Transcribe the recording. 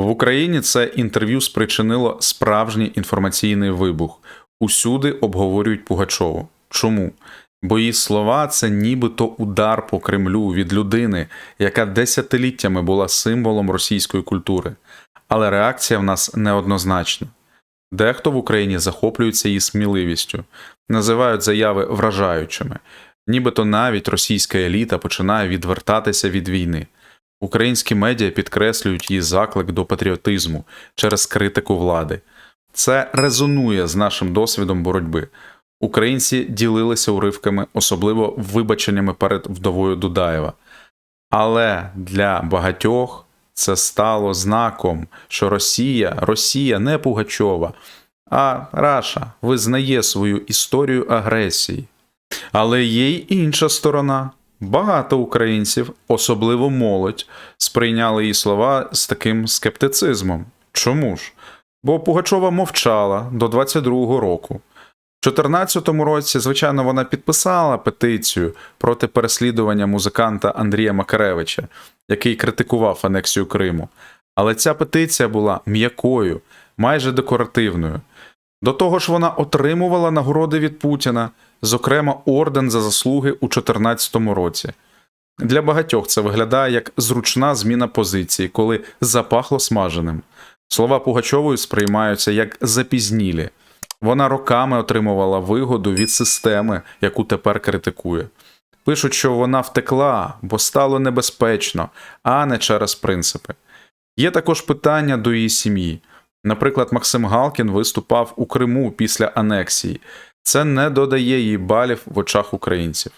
В Україні це інтерв'ю спричинило справжній інформаційний вибух. Усюди обговорюють Пугачову. Чому? Бо її слова це нібито удар по Кремлю від людини, яка десятиліттями була символом російської культури. Але реакція в нас неоднозначна. Дехто в Україні захоплюється її сміливістю, називають заяви вражаючими, нібито навіть російська еліта починає відвертатися від війни. Українські медіа підкреслюють її заклик до патріотизму через критику влади. Це резонує з нашим досвідом боротьби. Українці ділилися уривками, особливо вибаченнями перед вдовою Дудаєва. Але для багатьох це стало знаком, що Росія, Росія не Пугачова, а Раша визнає свою історію агресії. Але є й інша сторона. Багато українців, особливо молодь, сприйняли її слова з таким скептицизмом. Чому ж? Бо Пугачова мовчала до 22-го року. В 2014 році, звичайно, вона підписала петицію проти переслідування музиканта Андрія Макаревича, який критикував анексію Криму. Але ця петиція була м'якою, майже декоративною. До того ж, вона отримувала нагороди від Путіна, зокрема орден за заслуги у 2014 році. Для багатьох це виглядає як зручна зміна позиції, коли запахло смаженим. Слова Пугачової сприймаються як запізнілі. Вона роками отримувала вигоду від системи, яку тепер критикує. Пишуть, що вона втекла, бо стало небезпечно, а не через принципи. Є також питання до її сім'ї. Наприклад, Максим Галкін виступав у Криму після анексії. Це не додає їй балів в очах українців.